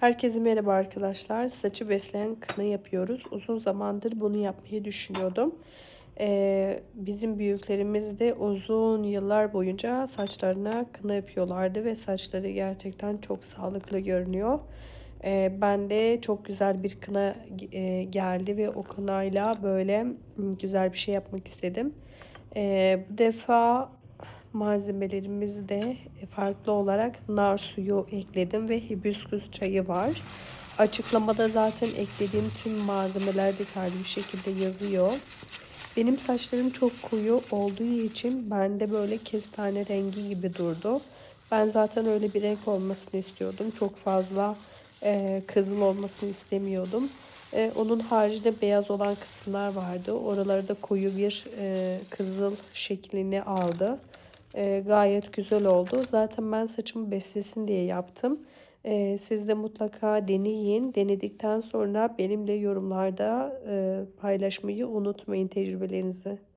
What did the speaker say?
Herkese merhaba arkadaşlar. Saçı besleyen kına yapıyoruz. Uzun zamandır bunu yapmayı düşünüyordum. Ee, bizim büyüklerimiz de uzun yıllar boyunca saçlarına kına yapıyorlardı ve saçları gerçekten çok sağlıklı görünüyor. Ee, ben de çok güzel bir kına e, geldi ve o kınayla böyle güzel bir şey yapmak istedim. Ee, bu defa malzemelerimizde farklı olarak nar suyu ekledim ve hibiskus çayı var. Açıklamada zaten eklediğim tüm malzemeler detaylı bir şekilde yazıyor. Benim saçlarım çok koyu olduğu için bende böyle kestane rengi gibi durdu. Ben zaten öyle bir renk olmasını istiyordum. Çok fazla e, kızıl olmasını istemiyordum. E, onun haricinde beyaz olan kısımlar vardı. Oraları da koyu bir e, kızıl şeklini aldı. E, gayet güzel oldu. Zaten ben saçımı beslesin diye yaptım. E, siz de mutlaka deneyin. Denedikten sonra benimle yorumlarda e, paylaşmayı unutmayın tecrübelerinizi.